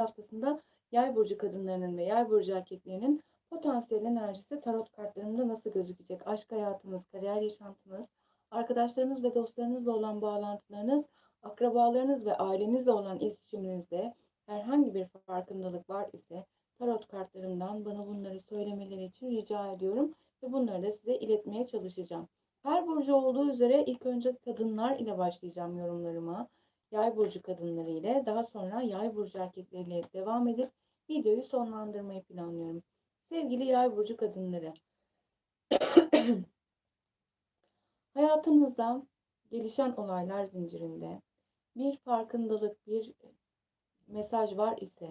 haftasında yay burcu kadınlarının ve yay burcu erkeklerinin potansiyel enerjisi tarot kartlarında nasıl gözükecek? Aşk hayatınız, kariyer yaşantınız, arkadaşlarınız ve dostlarınızla olan bağlantılarınız, akrabalarınız ve ailenizle olan iletişiminizde herhangi bir farkındalık var ise tarot kartlarından bana bunları söylemeleri için rica ediyorum ve bunları da size iletmeye çalışacağım. Her burcu olduğu üzere ilk önce kadınlar ile başlayacağım yorumlarıma. Yay burcu kadınları ile daha sonra yay burcu erkekleriyle devam edip videoyu sonlandırmayı planlıyorum. Sevgili yay burcu kadınları. Hayatınızda gelişen olaylar zincirinde bir farkındalık, bir mesaj var ise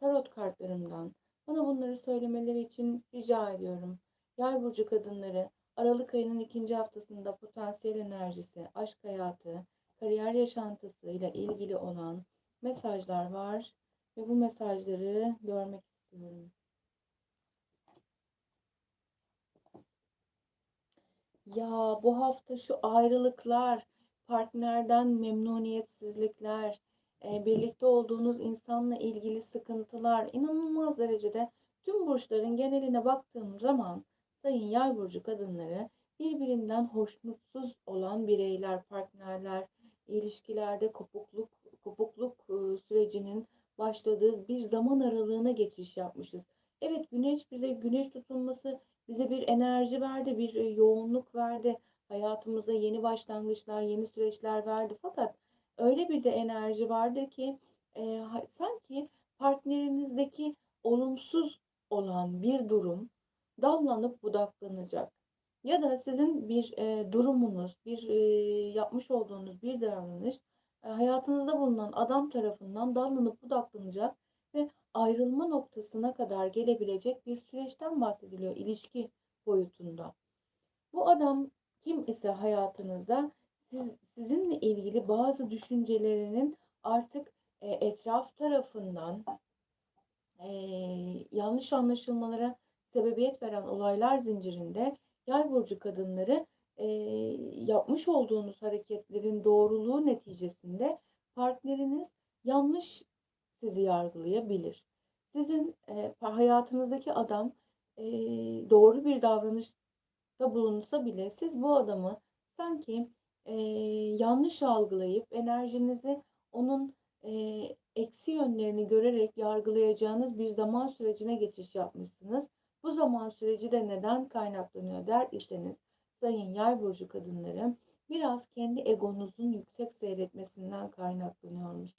tarot kartlarımdan bana bunları söylemeleri için rica ediyorum. Yay burcu kadınları Aralık ayının ikinci haftasında potansiyel enerjisi, aşk hayatı, kariyer yaşantısıyla ilgili olan mesajlar var ve bu mesajları görmek istiyorum. Ya bu hafta şu ayrılıklar, partnerden memnuniyetsizlikler, e, birlikte olduğunuz insanla ilgili sıkıntılar inanılmaz derecede tüm burçların geneline baktığım zaman sayın yay burcu kadınları birbirinden hoşnutsuz olan bireyler, partnerler, ilişkilerde kopukluk kopukluk e, sürecinin başladığı bir zaman aralığına geçiş yapmışız. Evet güneş bize güneş tutulması bize bir enerji verdi, bir e, yoğunluk verdi. Hayatımıza yeni başlangıçlar, yeni süreçler verdi. Fakat öyle bir de enerji vardı ki e, sanki partnerinizdeki olumsuz olan bir durum dallanıp budaklanacak. Ya da sizin bir e, durumunuz, bir e, yapmış olduğunuz bir davranış e, hayatınızda bulunan adam tarafından dallanıp budaklanacak ve ayrılma noktasına kadar gelebilecek bir süreçten bahsediliyor ilişki boyutunda. Bu adam kim ise hayatınızda siz, sizinle ilgili bazı düşüncelerinin artık e, etraf tarafından e, yanlış anlaşılmalara sebebiyet veren olaylar zincirinde yay burcu kadınları e, yapmış olduğunuz hareketlerin doğruluğu neticesinde partneriniz yanlış sizi yargılayabilir. Sizin e, hayatınızdaki adam e, doğru bir davranışta bulunsa bile siz bu adamı sanki e, yanlış algılayıp enerjinizi onun e, eksi yönlerini görerek yargılayacağınız bir zaman sürecine geçiş yapmışsınız. Bu zaman süreci de neden kaynaklanıyor der iseniz sayın yay burcu kadınları biraz kendi egonuzun yüksek seyretmesinden kaynaklanıyormuş.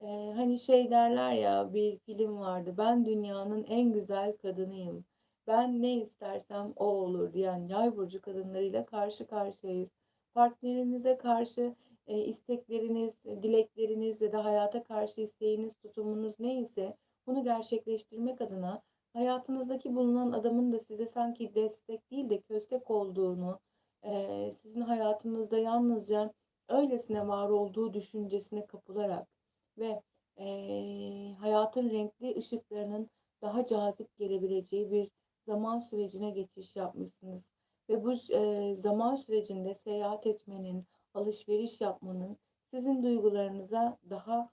Ee, hani şey derler ya bir film vardı ben dünyanın en güzel kadınıyım. Ben ne istersem o olur diyen yay burcu kadınlarıyla karşı karşıyayız. Partnerinize karşı e, istekleriniz, dilekleriniz ya da hayata karşı isteğiniz, tutumunuz neyse bunu gerçekleştirmek adına hayatınızdaki bulunan adamın da size sanki destek değil de köstek olduğunu, e, sizin hayatınızda yalnızca öylesine var olduğu düşüncesine kapılarak ve e, hayatın renkli ışıklarının daha cazip gelebileceği bir zaman sürecine geçiş yapmışsınız. Ve bu e, zaman sürecinde seyahat etmenin, alışveriş yapmanın sizin duygularınıza daha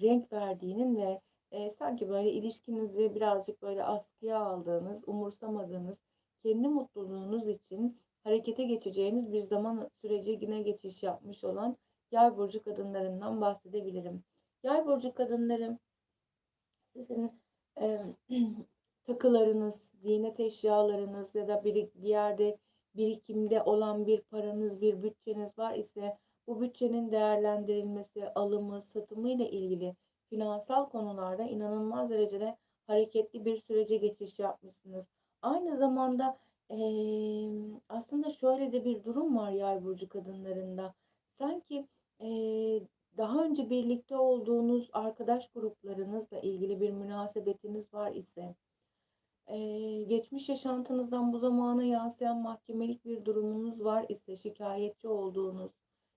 renk verdiğinin ve e, sanki böyle ilişkinizi birazcık böyle askıya aldığınız, umursamadığınız, kendi mutluluğunuz için harekete geçeceğiniz bir zaman süreci yine geçiş yapmış olan yay burcu kadınlarından bahsedebilirim. Yay burcu kadınları sizin e, takılarınız, ziynet eşyalarınız ya da bir, bir yerde birikimde olan bir paranız, bir bütçeniz var ise bu bütçenin değerlendirilmesi, alımı, satımı ile ilgili finansal konularda inanılmaz derecede hareketli bir sürece geçiş yapmışsınız. Aynı zamanda e, aslında şöyle de bir durum var yay burcu kadınlarında. Sanki e, daha önce birlikte olduğunuz arkadaş gruplarınızla ilgili bir münasebetiniz var ise e, geçmiş yaşantınızdan bu zamana yansıyan mahkemelik bir durumunuz var ise şikayetçi olduğunuz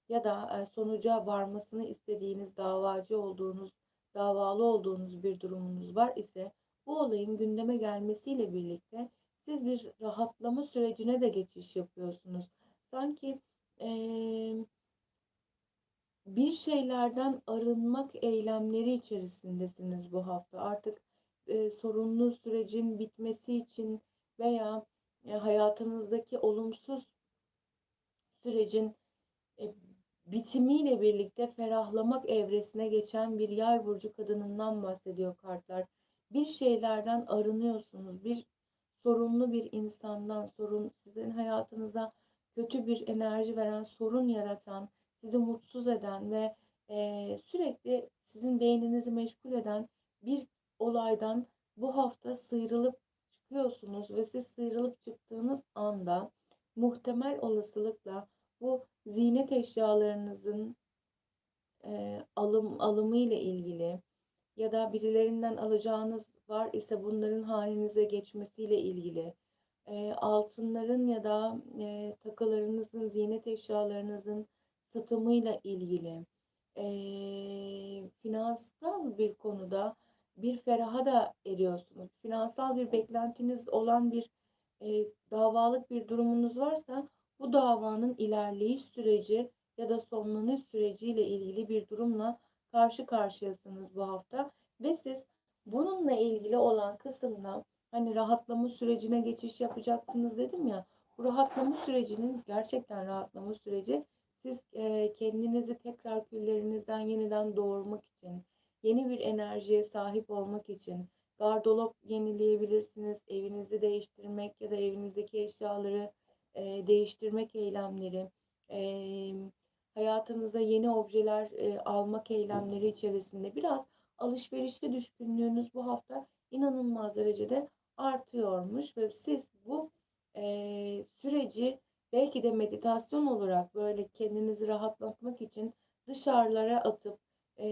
ya da sonuca varmasını istediğiniz davacı olduğunuz davalı olduğunuz bir durumunuz var ise bu olayın gündeme gelmesiyle birlikte siz bir rahatlama sürecine de geçiş yapıyorsunuz. Sanki e, bir şeylerden arınmak eylemleri içerisindesiniz bu hafta. Artık e, sorunlu sürecin bitmesi için veya e, hayatınızdaki olumsuz sürecin bitimiyle birlikte ferahlamak evresine geçen bir yay burcu kadınından bahsediyor kartlar. Bir şeylerden arınıyorsunuz. Bir sorunlu bir insandan, sorun sizin hayatınıza kötü bir enerji veren, sorun yaratan, sizi mutsuz eden ve e, sürekli sizin beyninizi meşgul eden bir olaydan bu hafta sıyrılıp çıkıyorsunuz ve siz sıyrılıp çıktığınız anda muhtemel olasılıkla bu ziynet eşyalarınızın e, alım alımı ile ilgili ya da birilerinden alacağınız var ise bunların halinize geçmesiyle ilgili e, altınların ya da e, takılarınızın, ziynet eşyalarınızın satımıyla ilgili e, finansal bir konuda bir feraha da eriyorsunuz. Finansal bir beklentiniz olan bir e, davalık bir durumunuz varsa bu davanın ilerleyiş süreci ya da sonlanış süreciyle ilgili bir durumla karşı karşıyasınız bu hafta ve siz bununla ilgili olan kısımda hani rahatlama sürecine geçiş yapacaksınız dedim ya. Bu rahatlama sürecinin gerçekten rahatlama süreci siz e, kendinizi tekrar küllerinizden yeniden doğurmak için, yeni bir enerjiye sahip olmak için gardırop yenileyebilirsiniz. Evinizi değiştirmek ya da evinizdeki eşyaları e, değiştirmek eylemleri, e, hayatınıza yeni objeler e, almak eylemleri içerisinde biraz alışverişe düşkünlüğünüz bu hafta inanılmaz derecede artıyormuş ve siz bu e, süreci belki de meditasyon olarak böyle kendinizi rahatlatmak için dışarılara atıp e,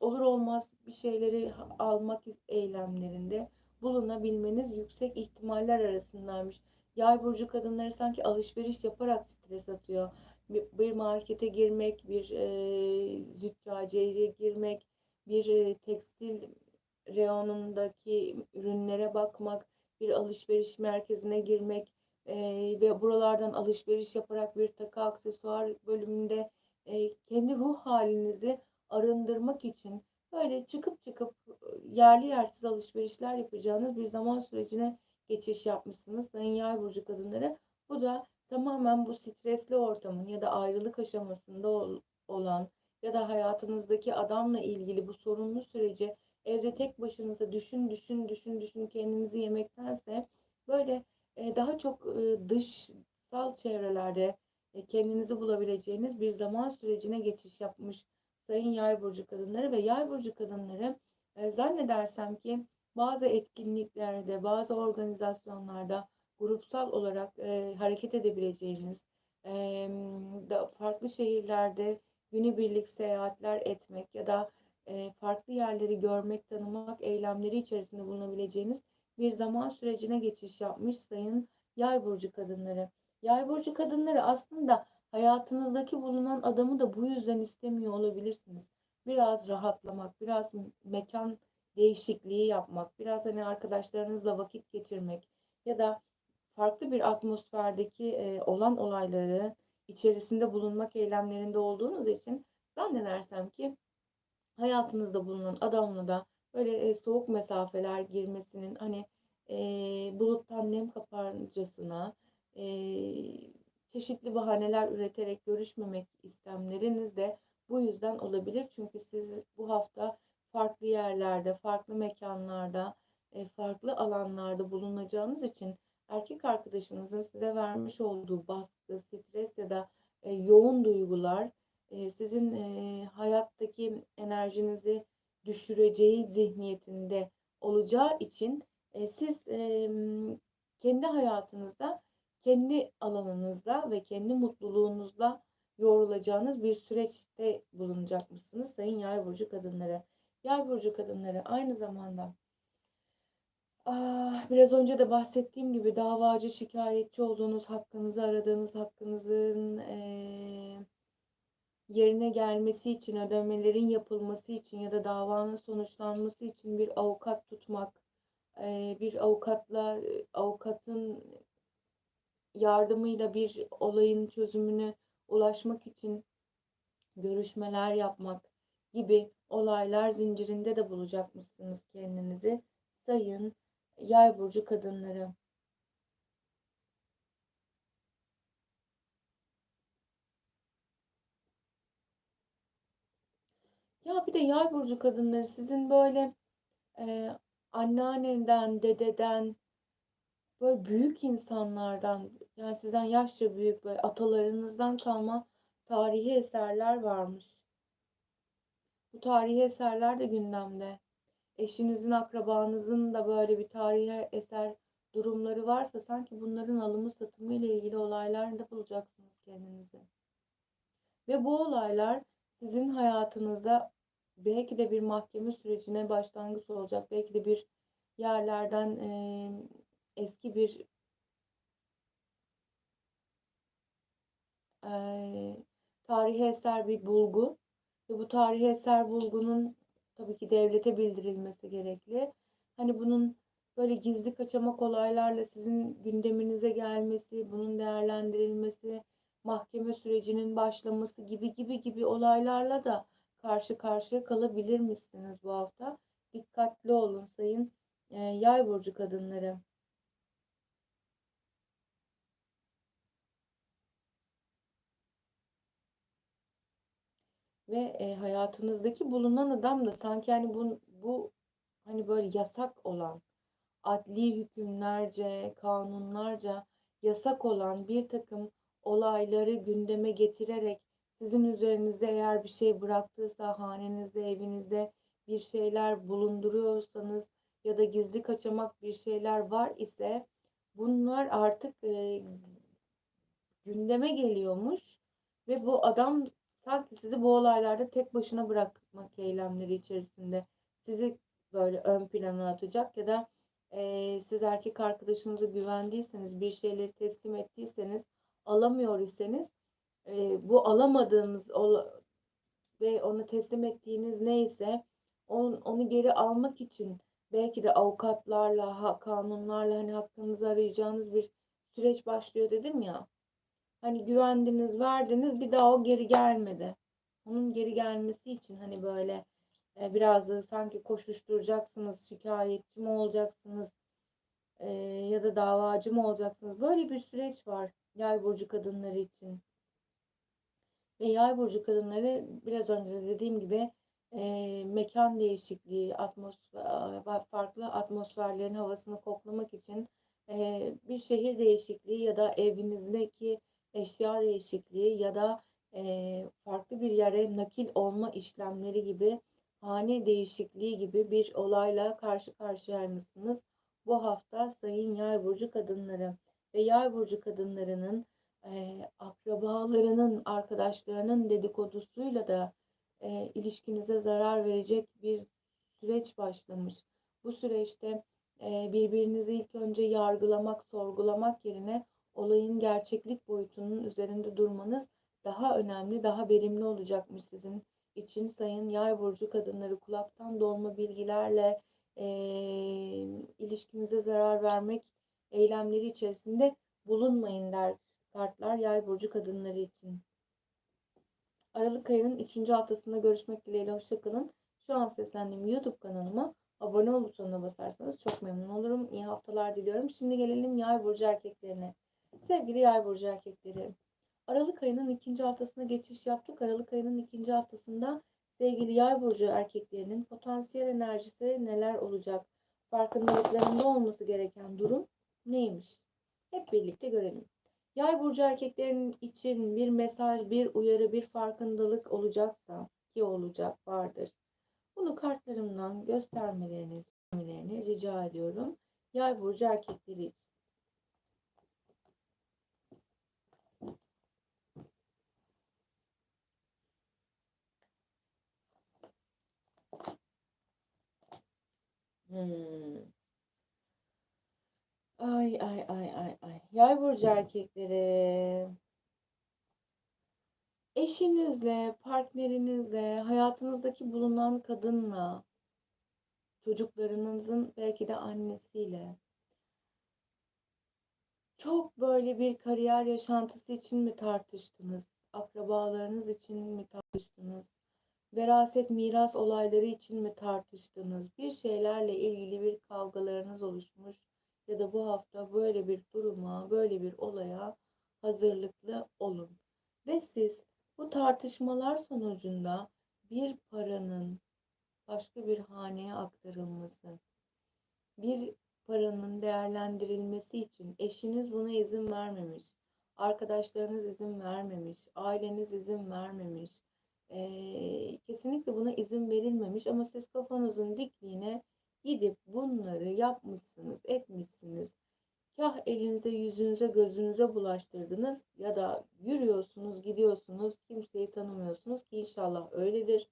olur olmaz bir şeyleri almak eylemlerinde bulunabilmeniz yüksek ihtimaller arasındaymış. Yay burcu kadınları sanki alışveriş yaparak stres atıyor. Bir markete girmek, bir e, züccaciyeye girmek, bir e, tekstil reyonundaki ürünlere bakmak, bir alışveriş merkezine girmek e, ve buralardan alışveriş yaparak bir takı aksesuar bölümünde e, kendi ruh halinizi arındırmak için böyle çıkıp çıkıp yerli yersiz alışverişler yapacağınız bir zaman sürecine geçiş yapmışsınız Sayın Yay burcu kadınları. Bu da tamamen bu stresli ortamın ya da ayrılık aşamasında olan ya da hayatınızdaki adamla ilgili bu sorunlu süreci evde tek başınıza düşün düşün düşün düşün kendinizi yemektense böyle e, daha çok e, dışsal çevrelerde e, kendinizi bulabileceğiniz bir zaman sürecine geçiş yapmış Sayın Yay burcu kadınları ve Yay burcu kadınları zannedersem ki bazı etkinliklerde, bazı organizasyonlarda grupsal olarak e, hareket edebileceğiniz, e, da farklı şehirlerde günübirlik seyahatler etmek ya da e, farklı yerleri görmek, tanımak eylemleri içerisinde bulunabileceğiniz bir zaman sürecine geçiş yapmış sayın yay burcu kadınları. Yay burcu kadınları aslında hayatınızdaki bulunan adamı da bu yüzden istemiyor olabilirsiniz. Biraz rahatlamak, biraz mekan değişikliği yapmak, biraz hani arkadaşlarınızla vakit geçirmek ya da farklı bir atmosferdeki e, olan olayları içerisinde bulunmak eylemlerinde olduğunuz için zannedersem ki hayatınızda bulunan adamla da böyle e, soğuk mesafeler girmesinin hani e, buluttan nem kaparcasına çeşitli bahaneler üreterek görüşmemek istemleriniz de bu yüzden olabilir. Çünkü siz bu hafta farklı yerlerde, farklı mekanlarda, e, farklı alanlarda bulunacağınız için erkek arkadaşınızın size vermiş olduğu baskı, stres ya da e, yoğun duygular e, sizin hayattaki enerjinizi düşüreceği zihniyetinde olacağı için siz kendi hayatınızda, kendi alanınızda ve kendi mutluluğunuzla yorulacağınız bir süreçte bulunacakmışsınız Sayın Yay burcu kadınları. Yay burcu kadınları aynı zamanda. Ah, biraz önce de bahsettiğim gibi davacı şikayetçi olduğunuz hakkınızı aradığınız hakkınızın yerine gelmesi için ödemelerin yapılması için ya da davanın sonuçlanması için bir avukat tutmak bir avukatla avukatın yardımıyla bir olayın çözümüne ulaşmak için görüşmeler yapmak gibi olaylar zincirinde de bulacakmışsınız kendinizi. Sayın Yay burcu kadınları. Ya bir de yay burcu kadınları sizin böyle e, anneannenden, dededen, böyle büyük insanlardan, yani sizden yaşça büyük böyle atalarınızdan kalma tarihi eserler varmış. Bu tarihi eserler de gündemde. Eşinizin, akrabanızın da böyle bir tarihi eser durumları varsa sanki bunların alımı satımı ile ilgili olaylarda bulacaksınız kendinizi. Ve bu olaylar sizin hayatınızda belki de bir mahkeme sürecine başlangıç olacak. Belki de bir yerlerden e, eski bir e, tarihi eser bir bulgu ve bu tarihi eser bulgunun tabii ki devlete bildirilmesi gerekli. Hani bunun böyle gizli kaçamak olaylarla sizin gündeminize gelmesi, bunun değerlendirilmesi, mahkeme sürecinin başlaması gibi gibi gibi olaylarla da karşı karşıya kalabilir misiniz bu hafta? Dikkatli olun sayın yay burcu kadınları. Ve e, hayatınızdaki bulunan adam da sanki hani bu, bu hani böyle yasak olan adli hükümlerce, kanunlarca yasak olan bir takım olayları gündeme getirerek sizin üzerinizde eğer bir şey bıraktıysa, hanenizde, evinizde bir şeyler bulunduruyorsanız ya da gizli kaçamak bir şeyler var ise bunlar artık e, gündeme geliyormuş ve bu adam sanki sizi bu olaylarda tek başına bırakmak eylemleri içerisinde sizi böyle ön plana atacak ya da e, siz erkek arkadaşınıza güvendiyseniz bir şeyleri teslim ettiyseniz alamıyor iseniz e, bu alamadığınız ve onu teslim ettiğiniz neyse onu, onu geri almak için belki de avukatlarla, kanunlarla hani hakkınızı arayacağınız bir süreç başlıyor dedim ya. Hani güvendiniz, verdiniz bir daha o geri gelmedi. Onun geri gelmesi için hani böyle e, biraz da sanki koşuşturacaksınız, şikayetçi mi olacaksınız e, ya da davacı mı olacaksınız? Böyle bir süreç var yay burcu kadınları için. Ve yay burcu kadınları biraz önce de dediğim gibi e, mekan değişikliği, atmosfer, farklı atmosferlerin havasını koklamak için e, bir şehir değişikliği ya da evinizdeki eşya değişikliği ya da e, farklı bir yere nakil olma işlemleri gibi hane değişikliği gibi bir olayla karşı karşıya mısınız? Bu hafta Sayın Yay burcu kadınları ve Yay burcu kadınlarının e, akrabalarının, arkadaşlarının dedikodusuyla da e, ilişkinize zarar verecek bir süreç başlamış. Bu süreçte e, birbirinizi ilk önce yargılamak, sorgulamak yerine olayın gerçeklik boyutunun üzerinde durmanız daha önemli, daha verimli olacakmış sizin için sayın yay burcu kadınları kulaktan dolma bilgilerle e, ilişkinize zarar vermek eylemleri içerisinde bulunmayın der kartlar yay burcu kadınları için. Aralık ayının 3. haftasında görüşmek dileğiyle hoşçakalın. Şu an seslendiğim YouTube kanalıma abone ol butonuna basarsanız çok memnun olurum. İyi haftalar diliyorum. Şimdi gelelim yay burcu erkeklerine. Sevgili yay burcu erkekleri. Aralık ayının ikinci haftasına geçiş yaptık. Aralık ayının ikinci haftasında sevgili yay burcu erkeklerinin potansiyel enerjisi neler olacak? Farkındalıklarında olması gereken durum neymiş? Hep birlikte görelim. Yay burcu erkeklerin için bir mesaj, bir uyarı, bir farkındalık olacaksa ki olacak vardır. Bunu kartlarımdan göstermelerini, rica ediyorum. Yay burcu erkekleri için. Hmm. Ay ay ay ay ay. Yay burcu erkekleri. Eşinizle, partnerinizle, hayatınızdaki bulunan kadınla, çocuklarınızın belki de annesiyle çok böyle bir kariyer yaşantısı için mi tartıştınız? akrabalarınız için mi tartıştınız? Veraset, miras olayları için mi tartıştınız? Bir şeylerle ilgili bir kavgalarınız oluşmuş ya da bu hafta böyle bir duruma, böyle bir olaya hazırlıklı olun. Ve siz bu tartışmalar sonucunda bir paranın başka bir haneye aktarılması, bir paranın değerlendirilmesi için eşiniz buna izin vermemiş, arkadaşlarınız izin vermemiş, aileniz izin vermemiş, eee, kesinlikle buna izin verilmemiş ama siz kafanızın dikliğine gidip bunları yapmışsınız, etmişsiniz. Kah elinize, yüzünüze, gözünüze bulaştırdınız ya da yürüyorsunuz, gidiyorsunuz, kimseyi tanımıyorsunuz ki inşallah öyledir.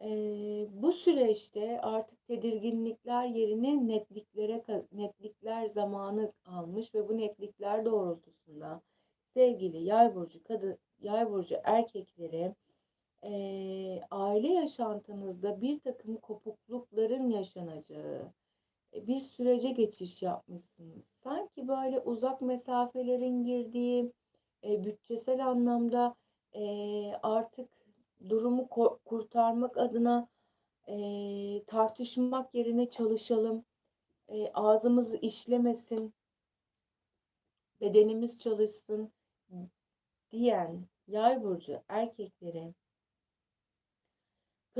Eee, bu süreçte artık tedirginlikler yerine netliklere netlikler zamanı almış ve bu netlikler doğrultusunda sevgili yay burcu kadın yay burcu erkeklere eee, aile yaşantınızda bir takım kopuklukların yaşanacağı e, bir sürece geçiş yapmışsınız. Sanki böyle uzak mesafelerin girdiği, e, bütçesel anlamda e, artık durumu kurtarmak adına e, tartışmak yerine çalışalım. E, ağzımız işlemesin, bedenimiz çalışsın diyen yay burcu erkeklere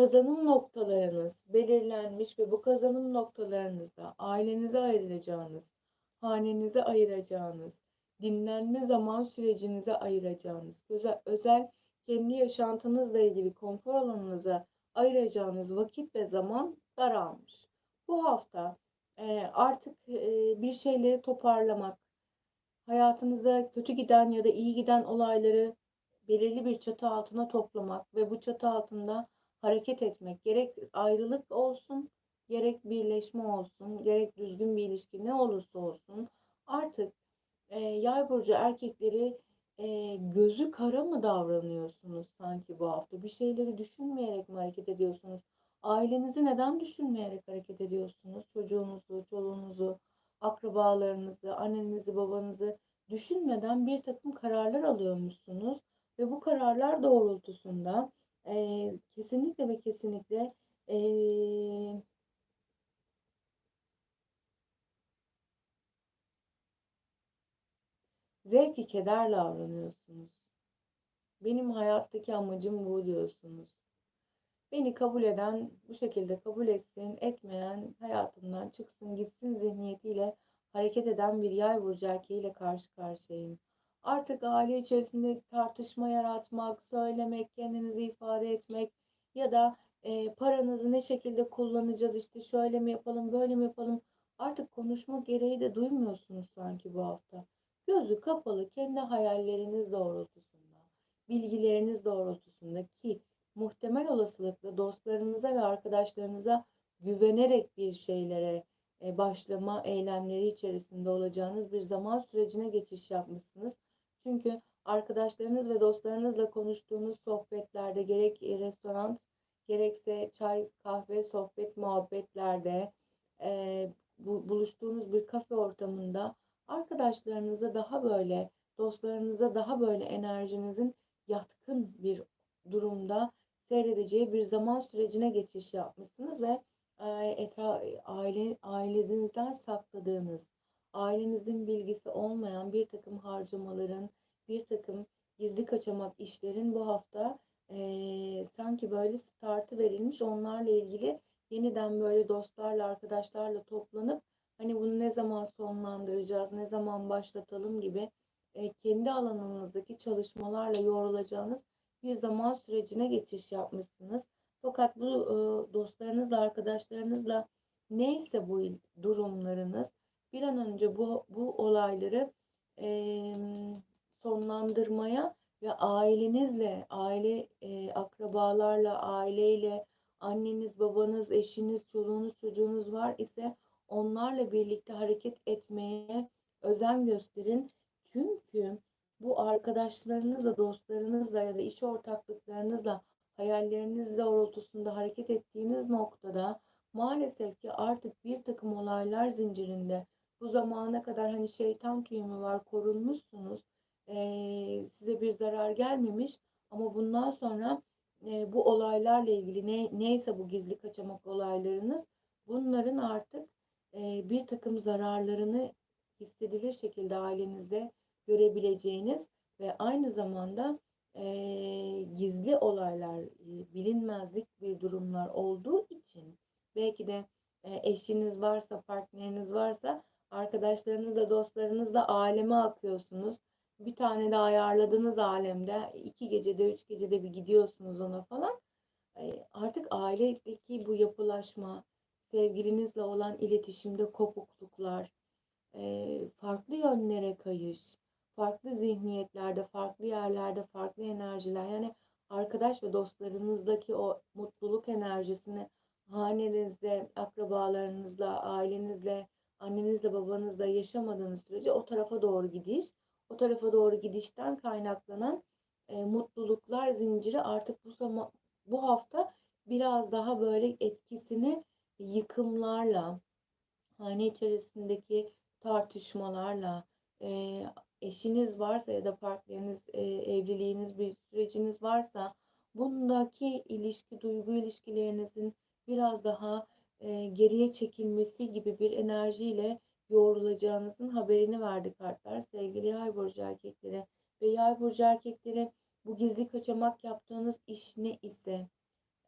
kazanım noktalarınız belirlenmiş ve bu kazanım noktalarınızda ailenize ayıracağınız, hanenize ayıracağınız, dinlenme zaman sürecinize ayıracağınız, özel, özel kendi yaşantınızla ilgili konfor alanınıza ayıracağınız vakit ve zaman daralmış. Bu hafta e, artık e, bir şeyleri toparlamak, hayatınızda kötü giden ya da iyi giden olayları belirli bir çatı altına toplamak ve bu çatı altında hareket etmek. Gerek ayrılık olsun, gerek birleşme olsun, gerek düzgün bir ilişki ne olursa olsun artık e, yay burcu erkekleri e, gözü kara mı davranıyorsunuz sanki bu hafta? Bir şeyleri düşünmeyerek mi hareket ediyorsunuz? Ailenizi neden düşünmeyerek hareket ediyorsunuz? Çocuğunuzu, çoluğunuzu, akrabalarınızı, annenizi, babanızı düşünmeden bir takım kararlar alıyormuşsunuz ve bu kararlar doğrultusunda e, kesinlikle ve kesinlikle e, zevki kederle davranıyorsunuz. Benim hayattaki amacım bu diyorsunuz. Beni kabul eden bu şekilde kabul etsin, etmeyen hayatımdan çıksın gitsin zihniyetiyle hareket eden bir yay burcu erkeğiyle karşı karşıyayım. Artık aile içerisinde tartışma yaratmak, söylemek, kendinizi ifade etmek ya da e, paranızı ne şekilde kullanacağız işte şöyle mi yapalım, böyle mi yapalım artık konuşma gereği de duymuyorsunuz sanki bu hafta. Gözü kapalı kendi hayalleriniz doğrultusunda, bilgileriniz doğrultusunda ki muhtemel olasılıkla dostlarınıza ve arkadaşlarınıza güvenerek bir şeylere e, başlama eylemleri içerisinde olacağınız bir zaman sürecine geçiş yapmışsınız. Çünkü arkadaşlarınız ve dostlarınızla konuştuğunuz sohbetlerde gerek restoran gerekse çay, kahve, sohbet, muhabbetlerde e, bu, buluştuğunuz bir kafe ortamında arkadaşlarınıza daha böyle, dostlarınıza daha böyle enerjinizin yatkın bir durumda seyredeceği bir zaman sürecine geçiş yapmışsınız ve etra aile ailenizden sakladığınız, ailenizin bilgisi olmayan bir takım harcamaların, bir takım gizli kaçamak işlerin bu hafta e, sanki böyle startı verilmiş. Onlarla ilgili yeniden böyle dostlarla, arkadaşlarla toplanıp hani bunu ne zaman sonlandıracağız, ne zaman başlatalım gibi e, kendi alanınızdaki çalışmalarla yorulacağınız bir zaman sürecine geçiş yapmışsınız. Fakat bu e, dostlarınızla, arkadaşlarınızla neyse bu durumlarınız bir an önce bu, bu olayları e, sonlandırmaya ve ailenizle, aile e, akrabalarla, aileyle, anneniz, babanız, eşiniz, çoluğunuz, çocuğunuz var ise onlarla birlikte hareket etmeye özen gösterin. Çünkü bu arkadaşlarınızla, dostlarınızla ya da iş ortaklıklarınızla, hayalleriniz doğrultusunda hareket ettiğiniz noktada maalesef ki artık bir takım olaylar zincirinde bu zamana kadar hani şeytan tüyümü var korunmuşsunuz eee, size bir zarar gelmemiş ama bundan sonra eee, bu olaylarla ilgili ne, neyse bu gizli kaçamak olaylarınız bunların artık eee, bir takım zararlarını hissedilir şekilde ailenizde görebileceğiniz ve aynı zamanda eee, gizli olaylar, eee, bilinmezlik bir durumlar olduğu için belki de eee, eşiniz varsa, partneriniz varsa arkadaşlarınızla, dostlarınızla aleme akıyorsunuz. Bir tane de ayarladığınız alemde iki gecede, üç gecede bir gidiyorsunuz ona falan. Artık ailedeki bu yapılaşma, sevgilinizle olan iletişimde kopukluklar, eee, farklı yönlere kayış, farklı zihniyetlerde, farklı yerlerde, farklı enerjiler. Yani arkadaş ve dostlarınızdaki o mutluluk enerjisini hanenizde, akrabalarınızla, ailenizle, annenizle, babanızla yaşamadığınız sürece o tarafa doğru gidiş, o tarafa doğru gidişten kaynaklanan e, mutluluklar zinciri artık bu zaman bu hafta biraz daha böyle etkisini yıkımlarla, hane içerisindeki tartışmalarla, e, eşiniz varsa ya da partneriniz, e, evliliğiniz bir süreciniz varsa bundaki ilişki, duygu ilişkilerinizin biraz daha e, geriye çekilmesi gibi bir enerjiyle yoğrulacağınızın haberini verdi kartlar. Sevgili yay burcu erkekleri ve yay burcu erkekleri bu gizli kaçamak yaptığınız iş ne ise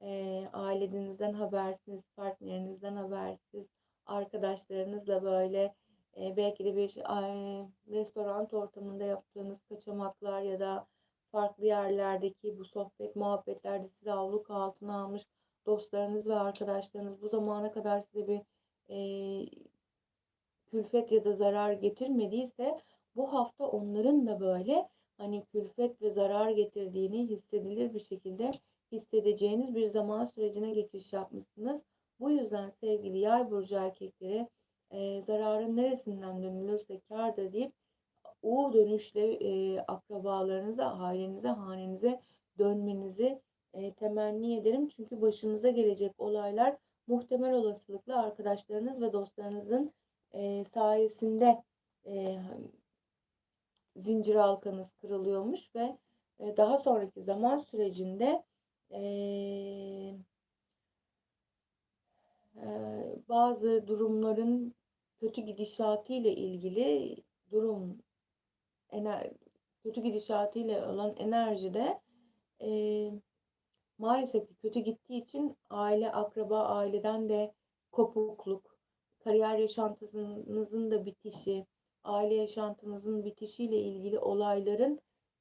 e, ailenizden habersiz, partnerinizden habersiz, arkadaşlarınızla böyle e, belki de bir e, restoran ortamında yaptığınız kaçamaklar ya da farklı yerlerdeki bu sohbet muhabbetlerde sizi avluk altına almış dostlarınız ve arkadaşlarınız bu zamana kadar size bir e, külfet ya da zarar getirmediyse bu hafta onların da böyle hani külfet ve zarar getirdiğini hissedilir bir şekilde hissedeceğiniz bir zaman sürecine geçiş yapmışsınız. Bu yüzden sevgili yay burcu erkekleri e, zararın neresinden dönülürse kârdır deyip o dönüşle e, akrabalarınıza, ailenize, hanenize dönmenizi e, temenni ederim. Çünkü başınıza gelecek olaylar muhtemel olasılıkla arkadaşlarınız ve dostlarınızın e, sayesinde e, zincir halkanız kırılıyormuş ve e, daha sonraki zaman sürecinde bazı durumların kötü gidişatı ile ilgili durum ener kötü gidişatı ile olan enerjide e, maalesef ki kötü gittiği için aile, akraba, aileden de kopukluk, kariyer yaşantınızın da bitişi, aile yaşantınızın bitişiyle ilgili olayların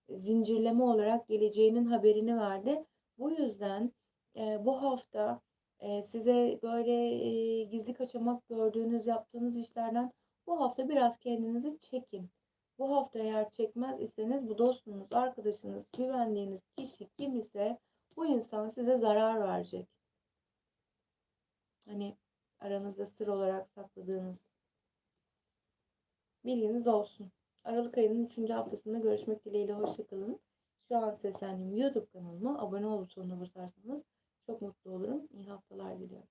zincirleme olarak geleceğinin haberini verdi. Bu yüzden e, bu hafta e, size böyle e, gizli kaçamak gördüğünüz yaptığınız işlerden bu hafta biraz kendinizi çekin. Bu hafta eğer çekmez iseniz bu dostunuz, arkadaşınız, güvendiğiniz kişi kim ise bu insan size zarar verecek. Hani aranızda sır olarak sakladığınız bilginiz olsun. Aralık ayının 3. haftasında görüşmek dileğiyle hoşçakalın. Şu an seslendiğim YouTube kanalıma abone ol butonuna basarsanız çok mutlu olurum. İyi haftalar diliyorum.